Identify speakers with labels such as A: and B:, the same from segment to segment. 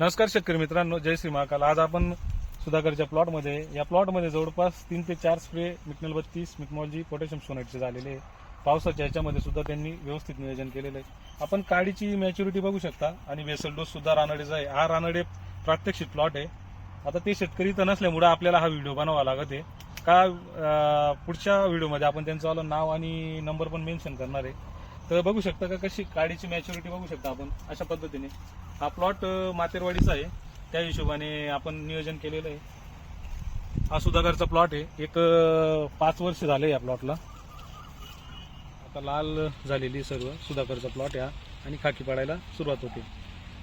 A: नमस्कार शेतकरी मित्रांनो जय श्री महाकाल. आज आपण सुधाकरच्या प्लॉटमध्ये या प्लॉटमध्ये जवळपास तीन ते चार स्प्रे मिकनल बत्तीस मिकमॉलजी पोटॅशियम सोनेटचे झालेले आहे. पावसाच्या याच्यामध्ये सुद्धा त्यांनी व्यवस्थित नियोजन केलेलं आहे. आपण काडीची मॅच्युरिटी बघू शकता आणि वेसल डोस सुद्धा रानडेचा आहे. हा रानडे प्रात्यक्षिक प्लॉट आहे. आता ते शेतकरी तर नसल्यामुळे आपल्याला हा व्हिडिओ बनवावा लागत आहे. का पुढच्या व्हिडिओमध्ये आपण त्यांचं वालं नाव आणि नंबर पण मेन्शन करणार आहे. तर बघू शकता का कशी काडीची मॅच्युरिटी बघू शकता आपण अशा पद्धतीने. हा प्लॉट मातेरवाडीचा आहे. त्या हिशोबाने आपण नियोजन केलेलं आहे. हा सुधागरचा प्लॉट आहे. एक पाच वर्ष झाले या प्लॉटला आता लाल झालेली सर्व सुधाकरचा प्लॉट आहे आणि खाकी पडायला सुरुवात होते.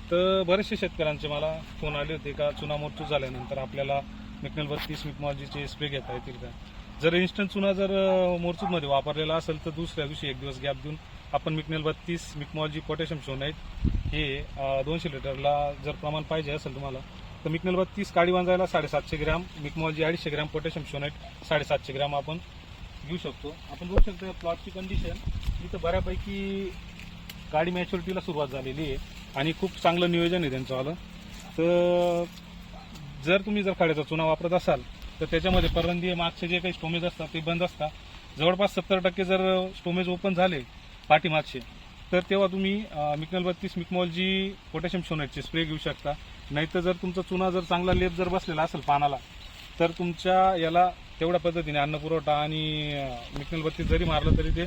A: तर बरेचसे शेतकऱ्यांचे मला फोन आले होते का चुना मोरचूस झाल्यानंतर आपल्याला मेकनलवरती बत्तीस स्प्रे घेता येतील का? जर इन्स्टंट चुना जर मोरचूदमध्ये वापरलेला असेल तर दुसऱ्या दिवशी एक दिवस गॅप देऊन आपण मिकनेल बत्तीस मिकमॉलजी पोटॅशियम सोनाईट हे दोनशे लिटरला जर प्रमाण पाहिजे असेल तुम्हाला तर मिकनेल बत्तीस काळी वांजायला साडेसातशे ग्रॅम मिकमॉलजी अडीचशे ग्रॅम पोटॅशियम सोनाईट साडेसातशे ग्रॅम आपण घेऊ शकतो. आपण बघू शकतो प्लॉटची कंडिशन इथं बऱ्यापैकी गाडी मॅच्युरिटीला सुरुवात झालेली आहे आणि खूप चांगलं नियोजन आहे त्यांचं आलं. तर जर तुम्ही जर खाड्याचा चुना वापरत असाल तर त्याच्यामध्ये परंदी मागचे जे काही स्टोमेज असतात ते बंद असतात. जवळपास सत्तर टक्के जर स्टोमेज ओपन झाले पाठीमागचे. तर तेव्हा तुम्ही मिकनल बत्तीस मिकमॉलजी पोटॅशियम सोनेटचे स्प्रे घेऊ शकता. नाहीतर जर तुमचा चुना जर चांगला लेप जर बसलेला असेल पानाला तर तुमच्या याला तेवढ्या पद्धतीने अन्न पुरवठा आणि मिकनल बत्तीस जरी मारलं तरी ते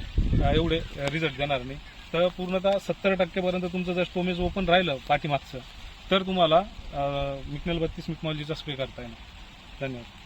A: एवढे रिझल्ट देणार नाही. तर पूर्णतः सत्तर टक्केपर्यंत तुमचं जर स्टोमेज ओपन राहिलं पाठीमागचं तर तुम्हाला मिकनल बत्तीस मिकमॉलजीचा स्प्रे करता येणार. धन्यवाद.